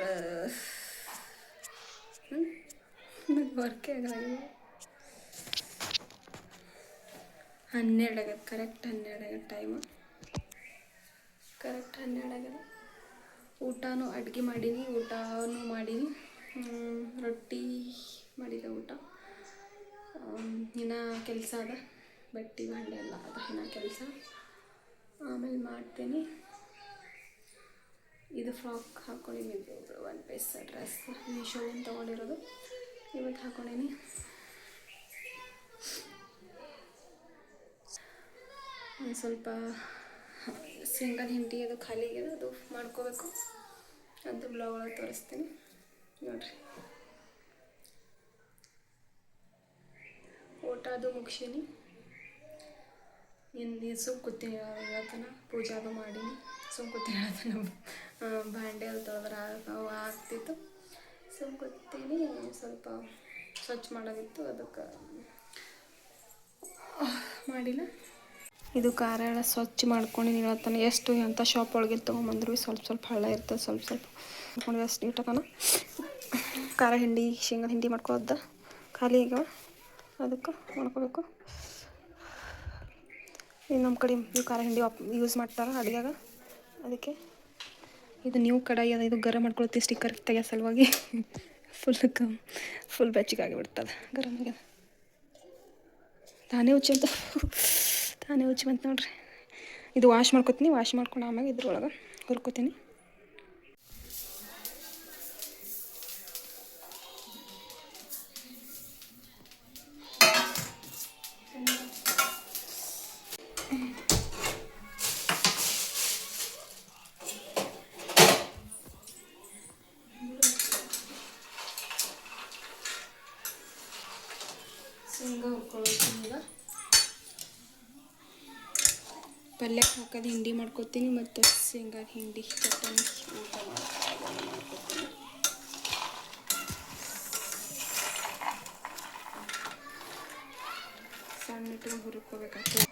Time ಅಂದ್ರೆ ವರ್ಕೇ ಆಗಲ್ಲ. ಹನ್ನೆರಡು ಆಗ್ಯದ ಕರೆಕ್ಟ್ ಹನ್ನೆರಡು ಆಗ್ಯದ ಟೈಮು ಕರೆಕ್ಟ್ ಹನ್ನೆರಡು ಆಗ್ಯದ ಊಟನೂ ಅಡುಗೆ ಮಾಡೀನಿ, ಊಟನೂ ಮಾಡೀನಿ. ರೊಟ್ಟಿ ಮಾಡಿದೆ ಊಟ. ಇನ್ನು ಕೆಲಸ ಅದ. ಬಟ್ಟೆ, ಭಾಂಡೆ ಎಲ್ಲ ಅದ, ಇನ್ನು ಕೆಲಸ. ಆಮೇಲೆ ಮಾಡ್ತೀನಿ. ಇದು ಫ್ರಾಕ್ ಹಾಕ್ಕೊಂಡಿನಿ ಇದು ಒನ್ ಪೀಸ್ ಡ್ರೆಸ್ ಮೀಶೋದಿಂದ ತೊಗೊಂಡಿರೋದು? ಇವತ್ತು ಹಾಕ್ಕೊಂಡೀನಿ ಒಂದು ಸ್ವಲ್ಪ ಸಿಂಗಲ್ ಹಿಂಡಿ ಅದು ಖಾಲಿ ಅದು ಮಾಡ್ಕೋಬೇಕು. ಅದು ಬ್ಲಾಗ್ ಒಳಗೆ ತೋರಿಸ್ತೀನಿ. ನೋಡ್ರಿ. ಊಟ ಅದು ಮುಗಿಸೀನಿ. ಇನ್ನು ಸುಮ್ ಕೂತೀನಿ ಹೇಳ್ತಾನ ಪೂಜಾದು ಮಾಡೀನಿ. ಸುಮ್ ಕೂತೀನಿ ಹೇಳ್ತಾನ ಬಾಂಡೆ ಅಲ್ಲಿ ತೊಳೆದ್ರೆ ಅವು ಆಗ್ತಿತ್ತು. ಸುಮ್ ಸ್ವಲ್ಪ ಸ್ವಚ್ಛ ಮಾಡೋದಿತ್ತು. ಅದಕ್ಕೆ ಮಾಡಿಲ್ಲ. ಇದು ಖಾರ ಎಲ್ಲ ಸ್ವಚ್ಛ ಮಾಡ್ಕೊಂಡು ಹೇಳ್ತಾನೆ ಎಷ್ಟು ಎಂಥ ಶಾಪ್ ಒಳಗೆ ತೊಗೊಂಬಂದ್ರು ಸ್ವಲ್ಪ ಸ್ವಲ್ಪ ಹಳ್ಳ ಇರ್ತದೆ, ಸ್ವಲ್ಪ ಸ್ವಲ್ಪ ಮಾಡ್ಕೊಂಡು ಅಷ್ಟು ನೀಟಾಗನ ಖಾರ ಹಿಂಡಿ ಶೇಂಗಾ ಹಿಂಡಿ ಮಾಡ್ಕೊಳ್ದ ಖಾಲಿ ಈಗ ಅದಕ್ಕೆ ಮಾಡ್ಕೋಬೇಕು. ಇನ್ನು ನಮ್ಮ ಕಡೆ ನೀವು ಖಾರ ಹಿಂಡಿ ಯೂಸ್ ಮಾಡ್ತಾರೆ ಅಡುಗೆಯಾಗ ಅದಕ್ಕೆ ಇದು ನೀವು ಕಡಾಯಿ ಅದ, ಇದು ಗರಂ ಮಾಡ್ಕೊಳ್ತೀವಿ ಸ್ಟಿಕ್ಕರ್ ತೆಗೆಯೋ ಸಲುವಾಗಿ. ಫುಲ್ ಕಮ್ ಫುಲ್ ಬೆಚ್ಚಗಾಗಿಬಿಡ್ತದೆ ಗರಂ ಆಗ್ಯದ. ತಾನೇ ಉಚ್ಚಿ ಅಂತ ತಾನೇ ಉಚ್ಚಿ ಬಂತು ನೋಡ್ರಿ. ಇದು ವಾಶ್ ಮಾಡ್ಕೊತೀನಿ ವಾಶ್ ಮಾಡ್ಕೊಂಡು ಆಮ್ಯಾಗ ಇದ್ರೊಳಗೆ ಹುರ್ಕೋತೀನಿ. ಪಲ್ಯಕ್ಕೆ ಹಾಕೋದು ಹಿಂಡಿ ಮಾಡ್ಕೊತೀನಿ ಮತ್ತು ಶೇಂಗಾದ ಹಿಂಡಿ, ಚಟ್ನಿ, ಊಟ ಸಣ್ಣ ಹುರ್ಕೋಬೇಕಾಗ್ತದೆ.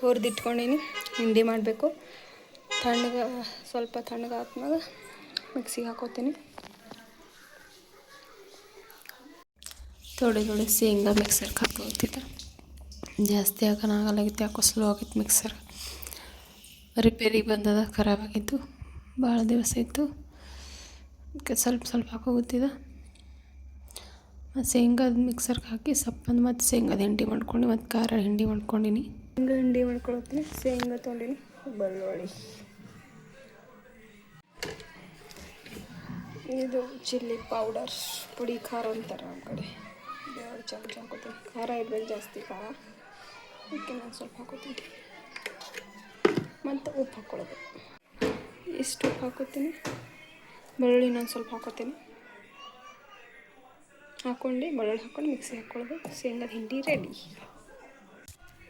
ಹುರಿದಿಟ್ಕೊಂಡೀನಿ, ಹಿಂಡಿ ಮಾಡಬೇಕು. ತಣ್ಣಗೆ, ಸ್ವಲ್ಪ ತಣ್ಣಗಾದ್ಮೇಲೆ ಮಿಕ್ಸಿಗೆ ಹಾಕೋತೀನಿ. ಥೋಡೆ ಥೋಡೆ ಶೇಂಗಾ ಮಿಕ್ಸರ್ಗೆ ಹಾಕೋತಿದ್ದೆ ಜಾಸ್ತಿ ಹಾಕೋಣಾಗಲಾಗಿತ್ತು ಯಾಕೋ ಸ್ಲೋ ಆಗಿತ್ತು ಮಿಕ್ಸರ್ ರಿಪೇರಿಗೆ ಬಂದದ ಖರಾಬಾಗಿತ್ತು ಭಾಳ ದಿವಸ ಇತ್ತು ಅದಕ್ಕೆ ಸ್ವಲ್ಪ ಸ್ವಲ್ಪ ಹಾಕೋಗುತ್ತಿದ್ದೆ ಮತ್ತು ಶೇಂಗಾದ ಮಿಕ್ಸರ್ಗೆ ಹಾಕಿ ಸಪ್ಪಂದು ಮತ್ತು ಶೇಂಗಾದ ಹಿಂಡಿ ಮಾಡ್ಕೊಂಡು, ಮತ್ತು ಖಾರ ಹಿಂಡಿ ಮಾಡ್ಕೊಂಡಿನಿ. ಶೇಂಗಾ ಹಿಂಡಿ ಮಾಡ್ಕೊಳತ್ತೀನಿ ಶೇಂಗಾ ತೊಗೊಂಡಿನಿ ಬೆಳ್ಳುಳ್ಳಿ ಇದು ಚಿಲ್ಲಿ ಪೌಡರ್ ಪುಡಿ ಖಾರ ಅಂತಾರೆ ನಮ್ಮ ಕಡೆ. ಎರಡು ಚಮಚ ಹಾಕೋತೀನಿ ಖಾರ ಇದ್ರಲ್ಲಿ ಜಾಸ್ತಿ ಖಾರ. ಅದಕ್ಕೆ ನಾನು ಸ್ವಲ್ಪ ಹಾಕೋತೀನಿ. ಮತ್ತು ಉಪ್ಪು ಹಾಕ್ಕೊಳ್ಳೋದು. ಎಷ್ಟು ಉಪ್ಪು ಹಾಕೋತೀನಿ? ಬೆಳ್ಳುಳ್ಳಿ ನಾನು ಸ್ವಲ್ಪ ಹಾಕೋತೀನಿ. ಹಾಕ್ಕೊಂಡು ಬೆಳ್ಳುಳ್ಳಿ ಹಾಕ್ಕೊಂಡು ಮಿಕ್ಸಿ ಹಾಕ್ಕೊಳ್ಳೋದು. ಶೇಂಗಾದ ಹಿಂಡಿ ರೆಡಿ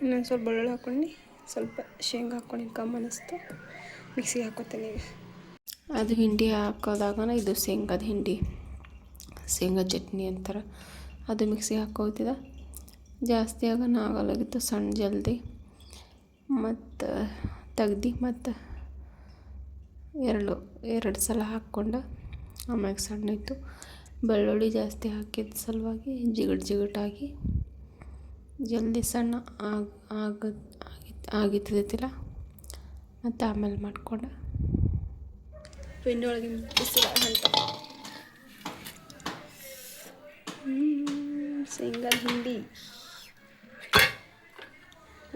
ಇನ್ನೊಂದು ಸ್ವಲ್ಪ ಬೆಳ್ಳುಳ್ಳಿ ಹಾಕ್ಕೊಂಡು ಸ್ವಲ್ಪ ಶೇಂಗಾ ಹಾಕ್ಕೊಂಡು ಕಮ್ಮಿ ಅನ್ನಿಸ್ತು ಮಿಕ್ಸಿಗೆ ಹಾಕೋತೀನಿ. ಅದು ಹಿಂಡಿ ಹಾಕೋದಾಗ ಇದು ಶೇಂಗಾದ ಹಿಂಡಿ. ಶೇಂಗಾ ಚಟ್ನಿ ಅಂತಾರೆ. ಅದು ಮಿಕ್ಸಿಗೆ ಹಾಕೋತಿದ ಜಾಸ್ತಿ ಆಗೋಣ ಆಗಲಾಗಿತ್ತು ಸಣ್ಣ ಜಲ್ದಿ. ಮತ್ತು ತೆಗ್ದು ಮತ್ತು ಎರಡು ಎರಡು ಸಲ ಹಾಕ್ಕೊಂಡು ಆಮ್ಯಾಗ ಸಣ್ಣ ಇತ್ತು ಬೆಳ್ಳುಳ್ಳಿ ಜಾಸ್ತಿ ಹಾಕಿದ ಸಲುವಾಗಿ ಜಿಗಟ್ ಜಿಗಟಾಗಿ ಜಲ್ದಿ ಸಣ್ಣ ಆಗ ಆಗ ಆಗಿತ್ತಿಲ್ಲ ಮತ್ತು ಆಮೇಲೆ ಮಾಡ್ಕೊಂಡು. ಪಿಂಡಿ ಒಳಗಿನ ಹೊಂಟ ಶೇಂಗಾ ಹಿಂಡಿ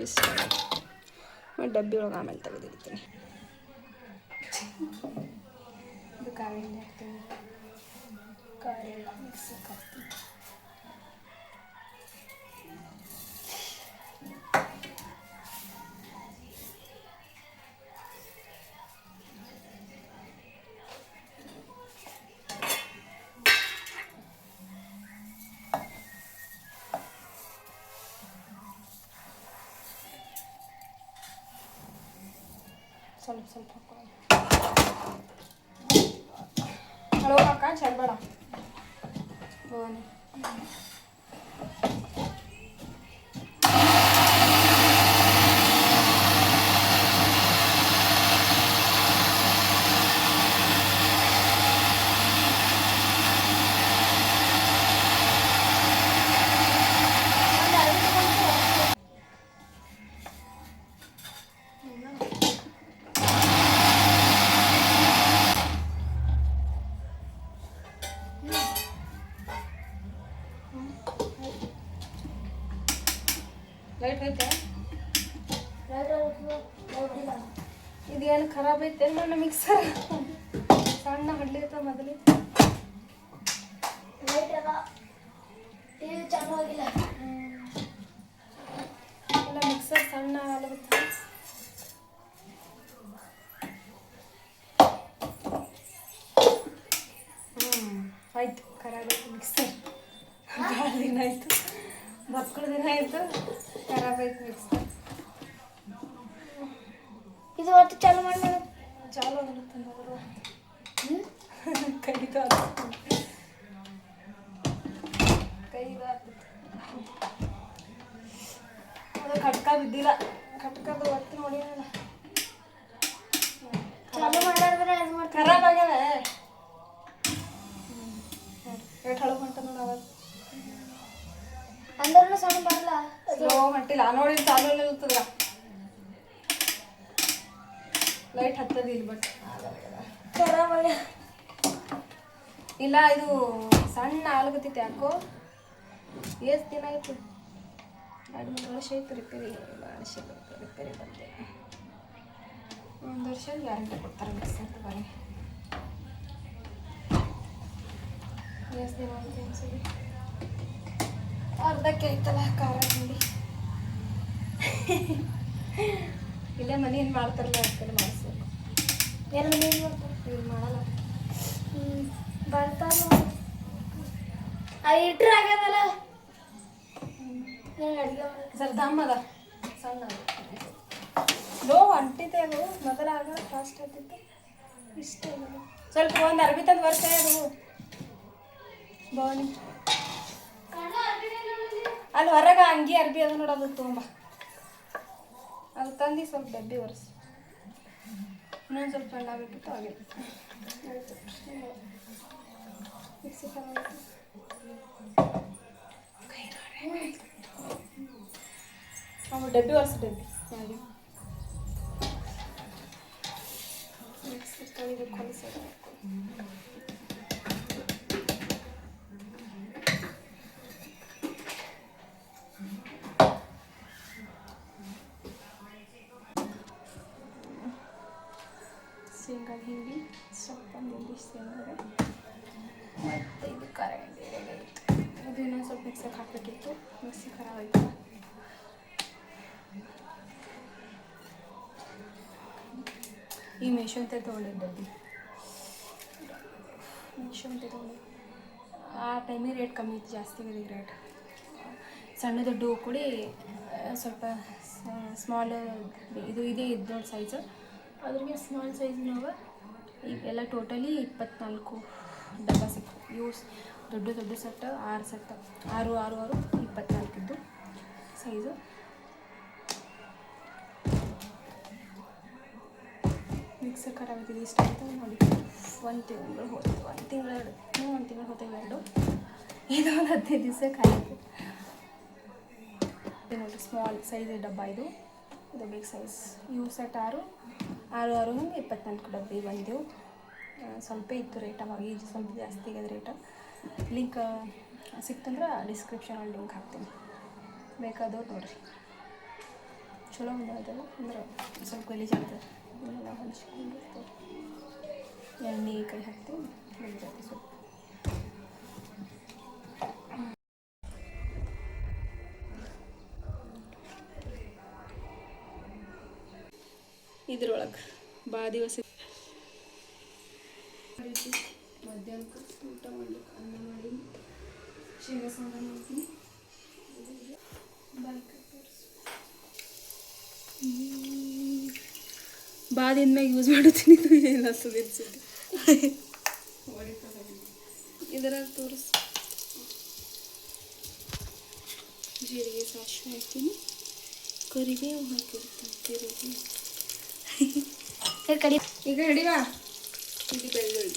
ಇಷ್ಟ ಮತ್ತು ಡಬ್ಬಿ ಒಳಗೆ ಆಮೇಲೆ ತೆಗೆದಿಡ್ತೀನಿ ಇದು ಖಾರ ಎಣ್ಣೆ ಹಾಕ್ತೀನಿ ಖಾರ ಎಲ್ಲ ಮಿಕ್ಸಿಗೆ ಹಾಕ್ತೀನಿ ಸ್ವಲ್ಪ ಸ್ವಲ್ಪ ಹಾಕೊಳ್ಳಿ. ಹಲೋ ಅಕ್ಕ ಚಲ್ಬೇಡ ನನ್ನ ಮಿಕ್ಸರ್ ಸಣ್ಣ ಹಡ್ಲಿತ್ತ ಮೊದಲು. ಇಲ್ಲ ಮಿಕ್ಸರ್ ಸಣ್ಣ ಆಗತ್ತೆ ಹ್ಞೂ ಆಯ್ತು ಖರಾಬ್ ಆಯ್ತು ಮಿಕ್ಸರ್ ಭಾಳ ದಿನ ಆಯಿತು ಮಕ್ಕಳ ದಿನ ಆಯಿತು ಖರಾಬ್ ಆಯ್ತು ಮಿಕ್ಸರ್ ಇದು ಒಟ್ಟು ಚಾಲು ಮಾಡಿ ಮೇಡಮ್ ಚಾಲು ಆಗಿರುತ್ತೆ ಅವರು ಹ್ಞೂ ಕೈದು ಕೈದು ಅದು ಕಟ್ಕ ಬಿದ್ದಿಲ್ಲ ಕಟ್ಕದು ಒತ್ತಿ ನೋಡಿ ನಾನು ಚಾಲು ಮಾಡಾದ್ರೆ ಇದು ಮಾಡ್ತಾರೆ ಖರಾಬ್ ಆಗ್ಯಾವ ಎಷ್ಟು ಹಳಗ್ ಹೊಂಟ ನೋಡಿ ಅವಾಗ ಅಂದ್ರೂ ಸಣ್ಣ ಬರಲ್ಲ ಸ್ಲೋ ಹೊಂಟಿಲ್ಲ ನೋಡಿ ಚಾಲು ನಿಲ್ತದ ಲೈಟ್ ಹತ್ತದ ಇಲ್ಲಿ ಬಟ್ ಖರಾಬ್ ಆಗ್ಯ ಇಲ್ಲ, ಇದು ಸಣ್ಣ ಆಲಗತ್ತೈತೆ ಯಾಕೋ ಎಷ್ಟು ದಿನ ಆಯ್ತು? ಎರಡು, ಮೂರು ವರ್ಷ ಆಯ್ತು ರಿಪೇರಿ ವರ್ಷ ರಿಪೇರಿ ಬಂದೆ. ಒಂದು ವರ್ಷ ಗ್ಯಾರಂಟಿ ಕೊಡ್ತಾರೆ ಮಿಕ್ಸರ್ ಬರೀ ಎಷ್ಟು ದಿನ ಆಯ್ತು ಅರ್ಧಕ್ಕೆ ಆಯ್ತಲ್ಲ ಖಾರ ತಿಂಡಿ ಇಲ್ಲೇ ಮನೆ ಏನು ಮಾಡ್ತಾರಲ್ಲ ಅಷ್ಟೇ ಮಾಡಿಸ್ಬೇಕು ಎಲ್ಲ ಏನು ಮಾಡ್ತಾರೆ? ಮಾಡಲ್ಲ. ಹ್ಞೂ ಬರ್ತಾನು. ಇಟ್ರೆ ಆಗ್ಯದಲ್ಲ ಸರ್ ದಮ್ ಅದ. ಸಣ್ಣ ಲೋ ಅಂಟಿದೆ ಅದು. ಮೊದಲ ಆಗ ಫಾಸ್ಟ್ ಆಗ್ತಿತ್ತು ಇಷ್ಟ ಸ್ವಲ್ಪ ಒಂದು ಅರ್ಬಿ ತಂದು ವರ್ಷ ಅದು. ಬವಣಿ ಅಲ್ಲಿ ಹೊರಗೆ ಅಂಗಿ ಅರ್ಬಿ ಅದು ನೋಡೋದು ತುಂಬ. ಅದು ತಂದು ಸ್ವಲ್ಪ ಡಬ್ಬಿ ಒರೆಸಿ. ಇನ್ನೊಂದು ಸ್ವಲ್ಪ ಸಣ್ಣಾಗಬೇಕಿತ್ತು ಬೇಕಿತ್ತು ಮಿಕ್ಸಿ ಖರಾಬ್ ಆಯ್ತು. ಕೈ ನೋಡ್ರಿ. ಅವು ಡಬ್ಬಿ ಒರೆಸಿ ಡಬ್ಬಿ ಹಾಗೆ ಮಿಕ್ಸಿ ತೊಳಿಬೇಕು ಅನ್ಸಲ್ಲ ಈ ಮೀಶೋ ಅಂತ ತೊಗೊಂಡಿದ್ದದ್ದು ಮೀಶೋ ಅಂತ ತೊಗೊಂಡಿದ್ದು ಆ ಟೈಮಿಗೆ ರೇಟ್ ಕಮ್ಮಿ ಇತ್ತು, ಜಾಸ್ತಿ ಇದೆ ರೇಟ್ ಸಣ್ಣ ದುಡ್ಡು ಕೂಡಿ ಸ್ವಲ್ಪ ಸ್ಮಾಲ್ ಇದು ಇದೆ, ಇದು ದೊಡ್ಡ ಸೈಜು ಅದ್ರಿಗೆ ಸ್ಮಾಲ್ ಈಗ ಎಲ್ಲ ಟೋಟಲಿ ಇಪ್ಪತ್ನಾಲ್ಕು ಡಬ್ಬ ಸಿಕ್ತು ಯೂಸ್ ದೊಡ್ಡ ದೊಡ್ಡ ಸೆಟ್ ಆರು ಸೆಟ್ ಆರು ಆರು ಆರು ಇಪ್ಪತ್ನಾಲ್ಕಿದ್ದು ಮಿಕ್ಸರ್ ಆಗುತ್ತಿದೆ ಇಷ್ಟ ಅಂತ ನೋಡಿ. ಒಂದು ತಿಂಗಳು ಹೋಯ್ತು ಒಂದು ತಿಂಗಳು ಎರಡು. ಹ್ಞೂ ಒಂದು ತಿಂಗಳು ಹೋಗ್ತೇವೆ ಎರಡು ಇದು ಒಂದು ಹದಿನೈದು ದಿವಸ ಆಯಿತು ನೋಡಿ ಸ್ಮಾಲ್ ಸೈಜ್ ಡಬ್ಬ ಇದು. ಇದು ಬಿಗ್ ಸೈಜ್ ಇವು ಸೆಟ್ ಆರು. ಆರು ಆರು ಹಿಂಗೆ ಇಪ್ಪತ್ನಾಲ್ಕು ಡಬ್ಬಿ ಬಂದೆವು. ಸ್ವಲ್ಪ ಇತ್ತು ರೇಟ್ ಅವಾಗ. ಈಗ ಸ್ವಲ್ಪ ಜಾಸ್ತಿ ಆಗ್ಯದ ರೇಟ ಲಿಂಕ್ ಸಿಕ್ತಂದ್ರೆ ಡಿಸ್ಕ್ರಿಪ್ಷನಲ್ಲಿ ಲಿಂಕ್ ಹಾಕ್ತೀನಿ. ಬೇಕಾದವ್ರು ನೋಡಿರಿ. ಚಲೋ ಅದಾವ ಅಂದ್ರೆ ಸ್ವಲ್ಪ ಗಲೀಜು ಆಗ್ತದೆ ಇವನ್ನೆಲ್ಲ ಹೊಲಿಸ್ಕೊಂಡು ಎಣ್ಣೆ ಕೈ ಹಾಕ್ತೀವಿ ಗಲೀಜಾಗ್ತದೆ ಸ್ವಲ್ಪ ಇದ್ರೊಳಗೆ ಭಾಳ ದಿವಸ ಮಧ್ಯಾಹ್ನಕ್ಕೆ ಊಟ ಮಾಡ್ಲಿಕ್ಕೆ ಅನ್ನ ಮಾಡಿ ಶೇಂಗಾ ಸಾಂಬಾರು ಮಾಡ್ತೀನಿ ಬಾಯ್ಕ ಭಾಳ ದಿನ ಮ್ಯಾಗ ಯೂಸ್ ಮಾಡುತ್ತೀನಿ ಇದು ಏನು ಹಸದು ಅನ್ಸುತ್ತೆ? ಇದರಾಗ ತೋರಿಸ್. ಜೀರಿಗೆ ಸಾಸಿವೆ ಹಾಕ್ತೀನಿ. ಕರಿಬೇವು ಹಾಕಿರ್ತೀನಿ ಕಡಿ ಈಗ ಹಿಡಿವಾ ಇದು ಬೆಳ್ಳುಳ್ಳಿ.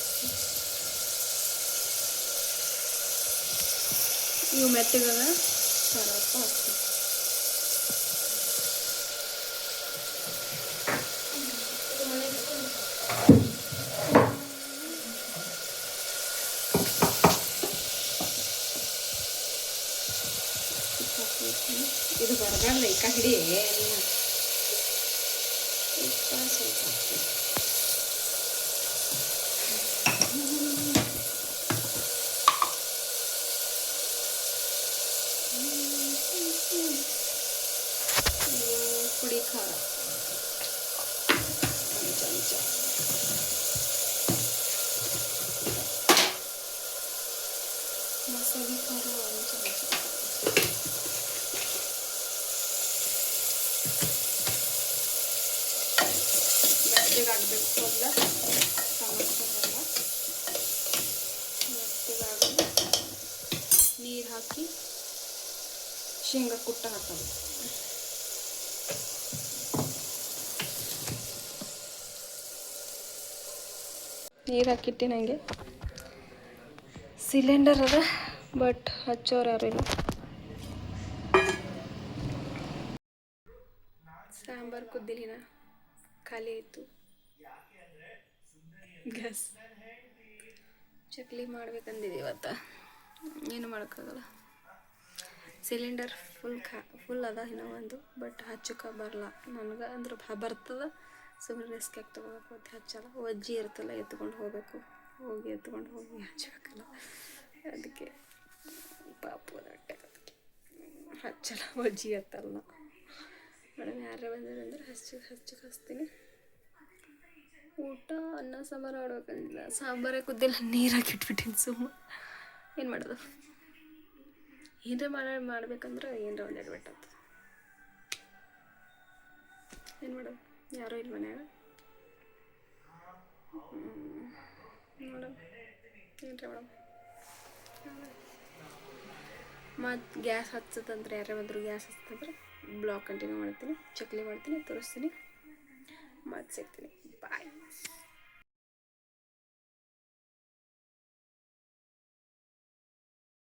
ನಂದಲ್ಲಿ ಇವು ಮೆತ್ತಗದ ಸ್ವಲ್ಪ ಹಾಕ್ತೀನಿ ಇದು ಬರಬಾರ್ದು ಇಕ್ಕ ಹಿಡಿ ನೀನು ಉಪ್ಪ ಸ್ವಲ್ಪ ಹಾಕ್ತೀನಿ. ಇದು ಪುಡಿ ಖಾರ ಒಂದು ಚಮಚ ಮಸಾಲೆ ಖಾರ ಒಂದು ಚಮಚ ಮೆತ್ತಗೆ ಆಗಬೇಕು ಟಮಾಟೋನೆಲ್ಲ ಮೆತ್ತಗಾಗಿ ನೀರು ಹಾಕಿ ಶೇಂಗಾ ಕುಟ್ಟ ಹಾಕೋದು. ನೀರು ಹಾಕಿಟ್ಟು ನನಗೆ ಸಿಲಿಂಡರ್ ಅದ ಬಟ್ ಹಚ್ಚೋರು ಯಾರು ಇಲ್ಲ. ಸಾಂಬಾರು ಕುದ್ದಿಲಿನ ಖಾಲಿ ಆಯಿತು. ಗ್ಯಾಸ್ ಚಕ್ಲಿ ಮಾಡ್ಬೇಕಂದಿದೆ ಇವತ್ತು. ಏನು ಮಾಡೋಕ್ಕಾಗಲ್ಲ. ಸಿಲಿಂಡರ್ ಫುಲ್ ಖಾ ಫುಲ್ ಅದ ಇನ್ನೂ ಒಂದು ಬಟ್ ಹಚ್ಚಕ್ಕೆ ಬರಲ್ಲ ನನಗೆ ಅಂದ್ರೆ ಬರ್ತದೆ. ಸುಮ್ಮನೆ ರಿಸ್ಕ್ ಯಾಕೆ ತೊಗೋಬೇಕು ಅಂತ ಹಚ್ಚಲ್ಲ. ಒಜ್ಜಿ ಇರ್ತಲ್ಲ, ಎತ್ಕೊಂಡು ಹೋಗಬೇಕು. ಹೋಗಿ ಎತ್ಕೊಂಡು ಹೋಗಿ ಹಚ್ಚಬೇಕಲ್ಲ ಅದಕ್ಕೆ ಪಾಪು ಹೊಟ್ಟೆ ಹಚ್ಚಲ್ಲ, ಒಜ್ಜಿ ಎತ್ತಲ್ಲ. ಮೇಡಮ್ ಯಾರೇ ಬಂದಿರಂದ್ರೆ ಹಚ್ಚಿ ಹಚ್ಚಕ್ಕೆ ಹಚ್ತೀನಿ. ಊಟ, ಅನ್ನ, ಸಾಂಬಾರು ಮಾಡ್ಬೇಕಂದಿಲ್ಲ. ಸಾಂಬಾರೇ ಕುದ್ದಿಲ್ಲ ನೀರು ಇಟ್ಬಿಟ್ಟಿನಿ ಸುಮ್ಮ. ಏನು ಮಾಡೋದು? ಏನರ ಮಾಡ, ಮಾಡ್ಬೇಕಂದ್ರೆ ಏನರ ಒಂದು ಎಡ್ಬಿಟ್ಟು ಆಗ್ತದೆ ಏನು ಮಾಡೋದು? ಯಾರೂ ಇಲ್ಲ ಮನ್ಯಾಗ? ನೋಡೋಣ. ಏನ್ರಿ ಮೇಡಮ್ ಮತ್ತು ಗ್ಯಾಸ್ ಹಚ್ಚತಂದ್ರೆ ಯಾರೇ ಬಂದರು ಗ್ಯಾಸ್ ಹಚ್ಚತಂದ್ರೆ ಬ್ಲಾಕ್ ಕಂಟಿನ್ಯೂ ಮಾಡ್ತೀನಿ, ಚಕ್ಲಿ ಮಾಡ್ತೀನಿ, ತೋರಿಸ್ತೀನಿ, ಮತ್ತು ಸಿಗ್ತೀನಿ. Bye.